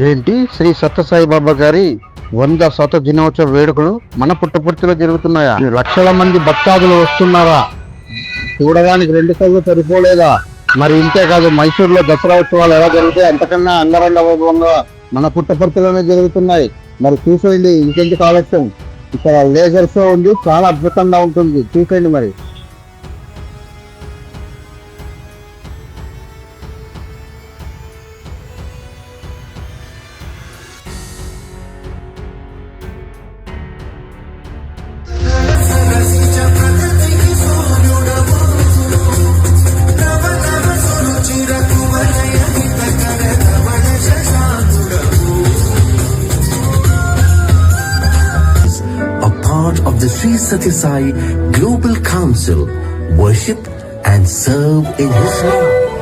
ఏంటి? శ్రీ సత్యసాయి బాబా గారి వంద శత దినోత్సవ వేడుకలు మన పుట్టపర్తిలో జరుగుతున్నాయా? లక్షల మంది భక్తాదులు వస్తున్నారా? చూడడానికి రెండు కళ్ళు సరిపోలేదా? మరి ఇంతే కాదు మైసూరులో దసరా ఉత్సవాలు ఎలా జరుగుతాయి? అంతకన్నా అంగరంగ వైభవంగా మన పుట్టపర్తిలోనే జరుగుతున్నాయి. మరి చూసేయండి ఇంకెందుకు ఆలస్యం? ఇక్కడ లేజర్ షో ఉంది చాలా అద్భుతంగా ఉంటుంది. చూసేయండి మరి. The Sri Satya Sai Global Council, worship and serve in His name.